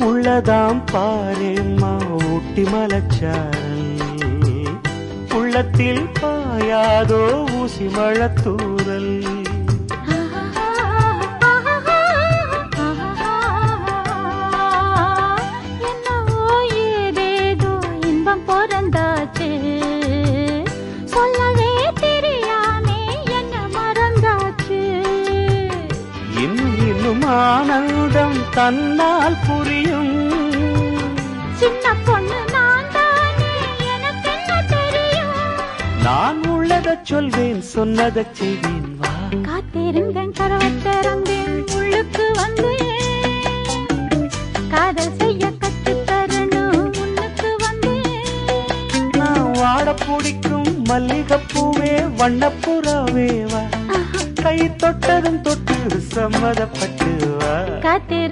உள்ளதாம் பாரேம்மா ஊட்டி மலச்சாரல். உள்ளத்தில் பாயாதோ ஊசி மழத்தூரல் ஆனந்தம் தன்னால் புரியும். சின்ன பொண்ணு நான் தானே எனக்கு என்ன தெரியும்? நான் உள்ளதச் சொல்வேன் சொன்னதச் செய்வேன் வா. காத்திருந்தேன் கரவத்திறந்தேன் உள்ளுக்கு வந்தேன். காதல் செய்ய கத்து தரணும் முன்னுக்கு வந்தேன். நான் வாட பிடிக்கும் மல்லிகைப்பூவே வண்ணப்புறாவே வா. கை தொட்டதும் தொட்டு சம்மதப்பட்டு வா. காத்திரு